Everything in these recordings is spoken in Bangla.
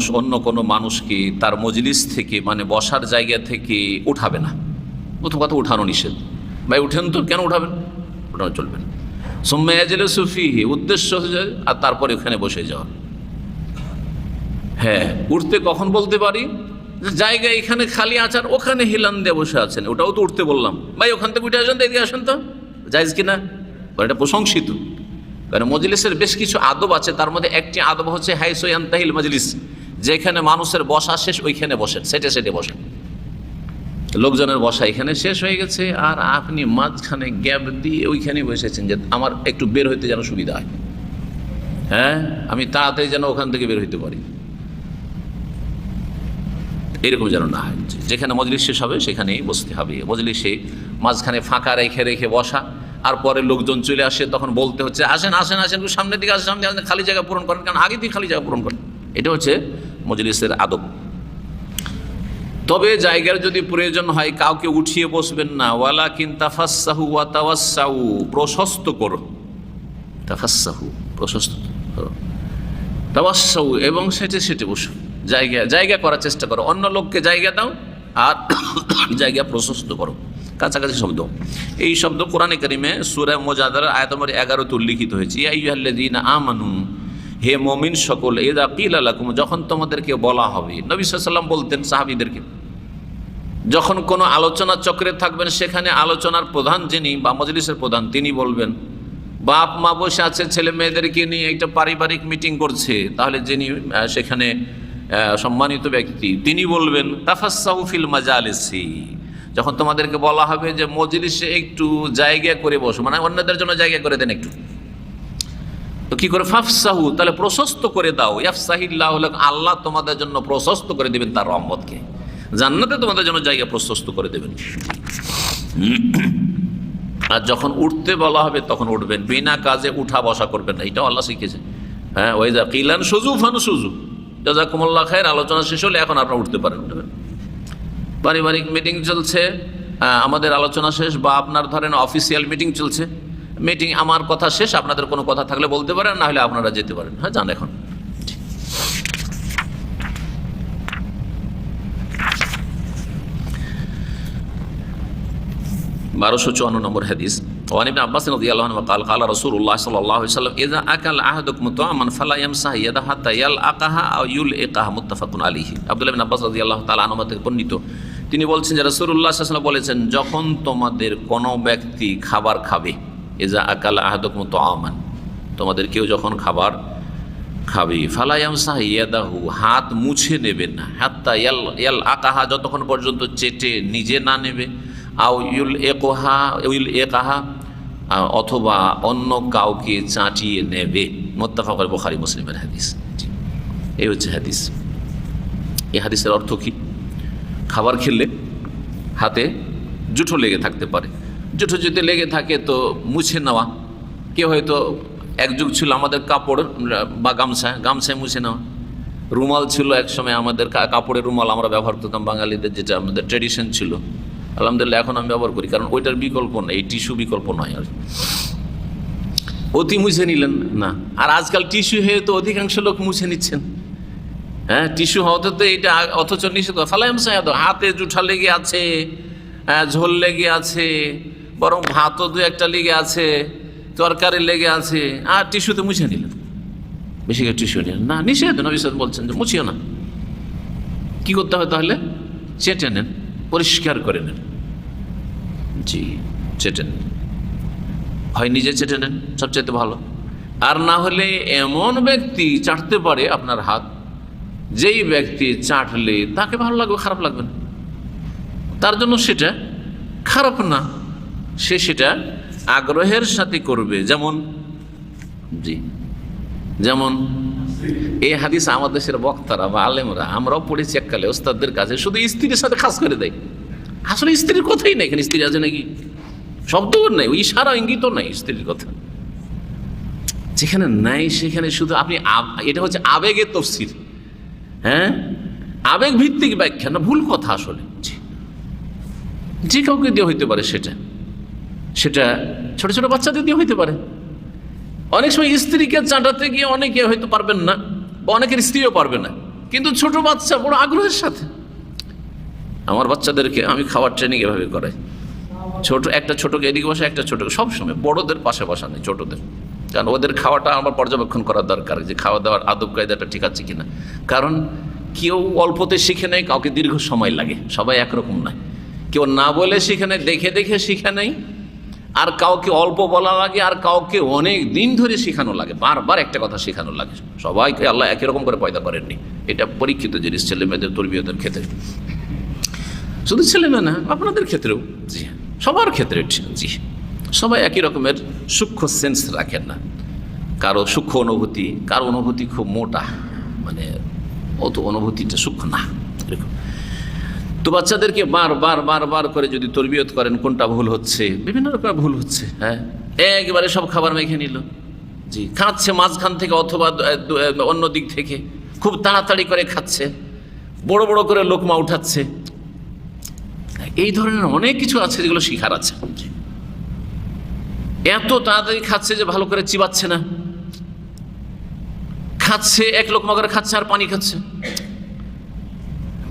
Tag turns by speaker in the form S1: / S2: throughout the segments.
S1: মানুষ, অন্য কোনো মানুষকে তার মজলিস থেকে মানে বসার জায়গা থেকে উঠাবে না? প্রথম কথা উঠানো নিষেধ। ভাই, উঠেন তো, কেন উঠাবেন? উঠানো চলবে না। সোম্যাজেলে সুফি উদ্দেশ্য হচ্ছে আর তারপরে ওখানে বসে যাওয়া। হ্যাঁ উঠতে কখন বলতে পারি? জায়গা এখানে খালি আচার, ওখানে হিলান দিয়ে বসে আছেন। ওটাও তো উঠতে বললাম। ভাই, ওখান থেকে উঠে আসেন তো, এদিকে আসেন তো। যাইজ কিনা? এটা প্রশংসিত। কারণ মজলিসের বেশ কিছু আদব আছে, তার মধ্যে একটি আদব হচ্ছে হাইসোয়ান তাহিল মজলিস। যেখানে মানুষের বসা শেষ, ওইখানে বসেন, সেটে সেটে বসেন। লোকজনের বসা এখানে শেষ হয়ে গেছে, আর আপনি মাঝখানে গ্যাপ দিয়ে ওইখানে বসেছেন যে আমার একটু বের হইতে যেন সুবিধা হয়। হ্যাঁ? আমি তাড়াতাড়ি যেন ওখান থেকে বের হইতে পারি। এরকম যেন না হয়। যেখানে মজলিস শেষ হবে, সেখানেই বসতে হবে। মজলিসে মাঝখানে ফাঁকা রেখে রেখে বসা, আর পরে লোকজন চলে আসে, তখন বলতে হচ্ছে, আসেন আসেন আসেন সামনের দিকে আসেন সামনে, খালি জায়গা পূরণ করেন, কারণ আগে দিয়ে খালি জায়গা পূরণ করেন। এটা হচ্ছে মজলিসের আদব। তবে জায়গার যদি প্রয়োজন হয়, কাউকে উঠিয়ে বসবেন না। ওয়ালা কিন তাফাসাহু প্রশস্ত করো। তাফাসাহু প্রশস্ত তাওয়াসাউ এবং সেটে সেটে বসো। জায়গা জায়গা করার চেষ্টা করো। অন্য লোককে জায়গা দাও আর জায়গা প্রশস্ত করো। কাছাকাছি শব্দ। এই শব্দ কোরআনে কারিমে সুরা মোজাদার আয়াত এগারোতে উল্লিখিত হয়েছে। ইয়াইহাল্লাদিন হে মমিন সকল এদা কিল আলাকুম যখন তোমাদেরকে বলা হবে, নবী সাল্লাম বলতেন সাহাবিদেরকে, যখন কোনো আলোচনা চক্রে থাকবেন, সেখানে আলোচনার প্রধান যিনি বা মজলিসের প্রধান, তিনি বলবেন, বাপ মা বসে আছে, ছেলে মেয়েদেরকে নিয়ে একটা পারিবারিক মিটিং করছে, তাহলে যিনি সেখানে সম্মানিত ব্যক্তি, তিনি বলবেন তাফাসাউফিল মাজালেসি, যখন তোমাদেরকে বলা হবে যে মজলিসে একটু জায়গা করে বসো মানে অন্যদের জন্য জায়গা করে দেন একটু। তো কি করে? ফাফসাহু, তাহলে প্রশস্ত করে দাও। ইয়াফসাহিল্লাহ আল্লাহ তোমাদের জন্য প্রশস্ত করে দেবেন তার রহমতকে। জান্নাতে তোমাদের জন্য জায়গা প্রশস্ত করে দেবেন। আর যখন উঠতে বলা হবে, তখন উঠবেন। বিনা কাজে উঠা বসা করবেন না। এটাও আল্লাহ শিখেছে হ্যাঁ ওই যা কিলান সুজু ফান সুজু জাজাকুমুল্লাহ খায়ের আলোচনা শেষ হলে এখন আপনারা উঠতে পারেন। উঠবেন পারিবারিক মিটিং চলছে। আমাদের আলোচনা শেষ বা আপনার ধরেন অফিসিয়াল মিটিং চলছে। মিটিং আমার কথা শেষ, আপনাদের কোনো কথা থাকলে বলতে পারেন, না হলে আপনারা যেতে পারেন। হ্যাঁ যান এখন। বারোশো চুয়ান্ন নম্বর হাদিস। ওয়ানিব আব্বাস নদী আল্লাহ কাল কাল রসুল উল্লাহ সাল্লাহ সাল্লাম এদা আকাল আহাদুক মুতামান ফালা সাহ ইয়াদা হাত্তা ইয়াল আকাহা আও ইউল একাহা মুত্তাফাকুন আলিহি আব্দুল্লাহ বিন আব্বাস আল্লাহ তাআলা আনহু থেকে বর্ণিত। তিনি বলছেন যে রাসূলুল্লাহ সাল্লাল্লাহু আলাইহি বলেছেন, যখন তোমাদের কোনো ব্যক্তি খাবার খাবে ইজা আকাল আহাদক মতো তাআমান তোমাদের কেউ যখন খাবার খাবে ফালায়ামসাহ ইয়াদাহু হাত মুছে নেবে না হাত্তা ইয়াল ইয়াল আকাহা যতক্ষণ পর্যন্ত চেটে নিজে না নেবে আও ইউল একোহা উইল একাহা অথবা অন্য কাউকে চাটিয়ে নেবে মোত্তাফা করে বোখারি মুসলিমের হাদিস এই হচ্ছে হাদিস। এই হাদিসের অর্থ কী? খাবার খেলে হাতে জুঠো লেগে থাকতে পারে। জুঠো যদি লেগে থাকে তো মুছে নেওয়া। কেউ হয়তো এক যুগ ছিল আমাদের কাপড় বা গামছা গামছায় মুছে নেওয়া। রুমাল ছিল এক সময় আমাদের কাপড়ের রুমাল আমরা ব্যবহার করতাম বাঙালিদের যেটা আমাদের ট্রেডিশন ছিল। আলহামদুলিল্লাহ এখন আমি ব্যবহার করি কারণ ওইটার বিকল্প নেই এই টিস্যু বিকল্প নয় আর। অতি মুছে নিলেন না। আর আজকাল টিস্যু হয়ে তো অধিকাংশ লোক মুছে নিচ্ছেন। হ্যাঁ টিস্যু হতে তো এটা অথচ নিষেধ হাতে জুঠা লেগে আছে হ্যাঁ, ঝোল লেগে আছে বরং ভাতও দু একটা লেগে আছে, তরকারি লেগে আছে, আর টিস্যুতে মুছে নিলেন। বেশি করে টিস্যু নিলেন। না, নিষেধ, নবী বলছেন যে মুছিও না। কি করতে হবে তাহলে? চেটে নেন, পরিষ্কার করে নেন। জি, চেটে নেন। হয় নিজে চেটে নেন সবচেয়ে ভালো। আর না হলে এমন ব্যক্তি চাটতে পারে আপনার হাত, যেই ব্যক্তি চাটলে তাকে ভালো লাগবে, খারাপ লাগবে না। তার জন্য সেটা খারাপ না। সে সেটা আগ্রহের সাথে করবে। যেমন, জি, যেমন, এই হাদিস আমাদের দেশের বক্তারা বা আলেমরা, আমরাও পড়েছি এককালে, ওস্তাদদের কাছে শুধু স্ত্রীর সাথে খাস করে দেয়। আসলে স্ত্রীর কথাই নেই এখানে স্ত্রী আছে নাকি? শব্দও নেই ওই ইশারা, ইঙ্গিতও নেই স্ত্রীর কথা। যেখানে নাই, সেখানে শুধু আপনি এটা হচ্ছে আবেগের তফসির। হ্যাঁ? আবেগ ভিত্তিক ব্যাখ্যা না, ভুল কথা আসলে। যে কাউকে দিয়ে হইতে পারে সেটা। সেটা ছোট ছোট বাচ্চাদের দিয়ে হইতে পারে। অনেক সময় স্ত্রীকে চাটাতে গিয়ে অনেকে হয়তো পারবেন না, বা অনেকের স্ত্রীও পারবে না। কিন্তু ছোট বাচ্চা বড় আগ্রহের সাথে। আমার বাচ্চাদেরকে আমি খাওয়ার ট্রেনিং এভাবে করাই। ছোট, একটা ছোটকে এদিকে বসে, একটা ছোটকে। সবসময় বড়দের পাশে বসা নেই, ছোটদের। কারণ ওদের খাওয়াটা আমার পর্যবেক্ষণ করার দরকার, যে খাওয়া দাওয়ার আদব কায়দাটা ঠিক আছে কিনা। কারণ কেউ অল্পতে শিখে নেয়, কাউকে দীর্ঘ সময় লাগে। সবাই একরকম নয়। কেউ না বলে শিখে নেয়, দেখে দেখে শিখে নেয়। আর কাউকে অল্প বলা লাগে আর কাউকে অনেক দিন ধরে শেখানো লাগে বারবার একটা কথা শেখানো লাগে। সবাইকে আল্লাহ একই রকম করে পয়দা করেননি। এটা পরীক্ষিত জিনিস ছেলে মেয়েদের তরবিয়তের ক্ষেত্রে। শুধু ছেলে মেয়ে না আপনাদের ক্ষেত্রেও। জি হ্যাঁ, সবার ক্ষেত্রে জি। সবাই একই রকমের সূক্ষ্ম সেন্স রাখেন না। কারও সূক্ষ্ম অনুভূতি কারও অনুভূতি খুব মোটা। মানে অত অনুভূতিটা সূক্ষ্ম না। এরকম। তো বাচ্চাদেরকে বার বার বার বার করে যদি তরবিয়ত করেন, কোনটা ভুল হচ্ছে? বিভিন্ন রকমের ভুল হচ্ছে হ্যাঁ? একবারে সব খাবার মেখে নিল। জি, খাচ্ছে মাঝখান থেকে অথবা অন্য দিক থেকে। খুব তাড়াতাড়ি করে খাচ্ছে, বড় বড় করে লোকমা উঠাচ্ছে। এই ধরনের অনেক কিছু আছে যেগুলো শিখার আছে। এত তাড়াতাড়ি খাচ্ছে যে ভালো করে চিবাচ্ছে না। খাচ্ছে, এক লোকমা করে খাচ্ছে আর পানি খাচ্ছে।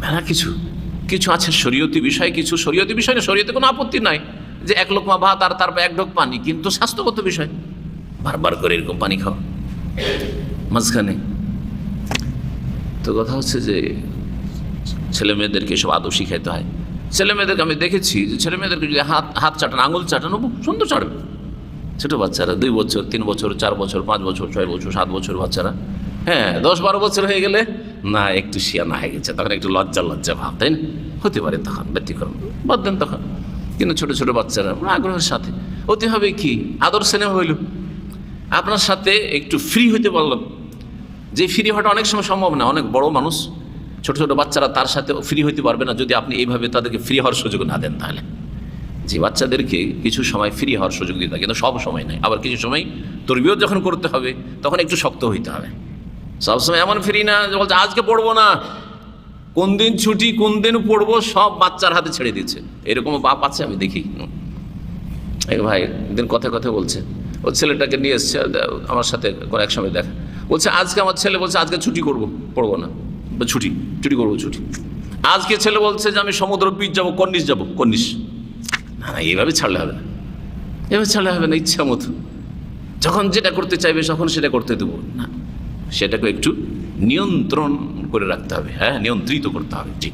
S1: মেলা কিছু। কিছু আছে শরীয়তি বিষয়, কিছু শরীয়তি বিষয় না, শরীয়তে কোনো আপত্তি নাই যে এক লোকমা ভাত আর তারপর এক ঢোক পানি, কিন্তু স্বাস্থ্যগত বিষয়। বারবার করে এরকম পানি খাওয়া মাঝখানে। তো কথা হচ্ছে যে ছেলে মেয়েদেরকে এসব আদৌ শিখাইতে হয়। ছেলে মেয়েদেরকে আমি দেখেছি যে ছেলে মেয়েদেরকে যদি হাত হাত চাটান, আঙুল চাটানো সুন্দর চাটবে। ছোটো বাচ্চারা, দুই বছর, তিন বছর, চার বছর, পাঁচ বছর, ছয় বছর, সাত বছর বাচ্চারা। হ্যাঁ দশ বারো বছর হয়ে গেলে না, একটু শিয়ানা হয়ে গেছে, তখন একটু লজ্জা লজ্জা ভাব, তাই না? হতে পারে তখন, ব্যতিক্রম। বাদ দেন তখন। কিন্তু ছোট ছোট বাচ্চারা আগ্রহের সাথে। অতি হবে কি? আদর সিনেমা হইল। আপনার সাথে একটু ফ্রি হইতে পারলাম। যে ফ্রি হওয়াটা অনেক সময় সম্ভব না, অনেক বড় মানুষ, ছোট ছোট বাচ্চারা তার সাথে ফ্রি হইতে পারবে না, যদি আপনি এইভাবে তাদেরকে ফ্রি হওয়ার সুযোগ না দেন তাহলে। যে বাচ্চাদেরকে কিছু সময় ফ্রি হওয়ার সুযোগ দিতে কিন্তু সব সময় নয় আবার কিছু সময় তরবিয়ত যখন করতে হবে, তখন একটু শক্ত হইতে হবে। সবসময় এমন ফ্রি না বলছে, আজকে পড়ব না। কোন দিন ছুটি, কোন দিন পড়ব, সব বাচ্চার হাতে ছেড়ে দিচ্ছে। এরকম বাপ আছে, আমি দেখি। ভাই একদিন কথা কথা বলছে। ও ছেলেটাকে নিয়ে এসছে, আমার সাথে কোনো এক সময় দেখা। বলছে, আজকে আমার ছেলে বলছে, আজকে ছুটি করব, পড়ব না। ছুটি ছুটি করব, ছুটি। আজকে ছেলে বলছে যে, আমি সমুদ্র বীচ যাব কন্নিস যাব কন্নিস না না, এইভাবে ছাড়লে হবে না। এভাবে ছাড়লে হবে না, ইচ্ছা মতো। যখন যেটা করতে চাইবে, তখন সেটা করতে দেবো। না সেটাকে একটু নিয়ন্ত্রণ করে রাখতে হবে হ্যাঁ নিয়ন্ত্রিত করতে হবে জি।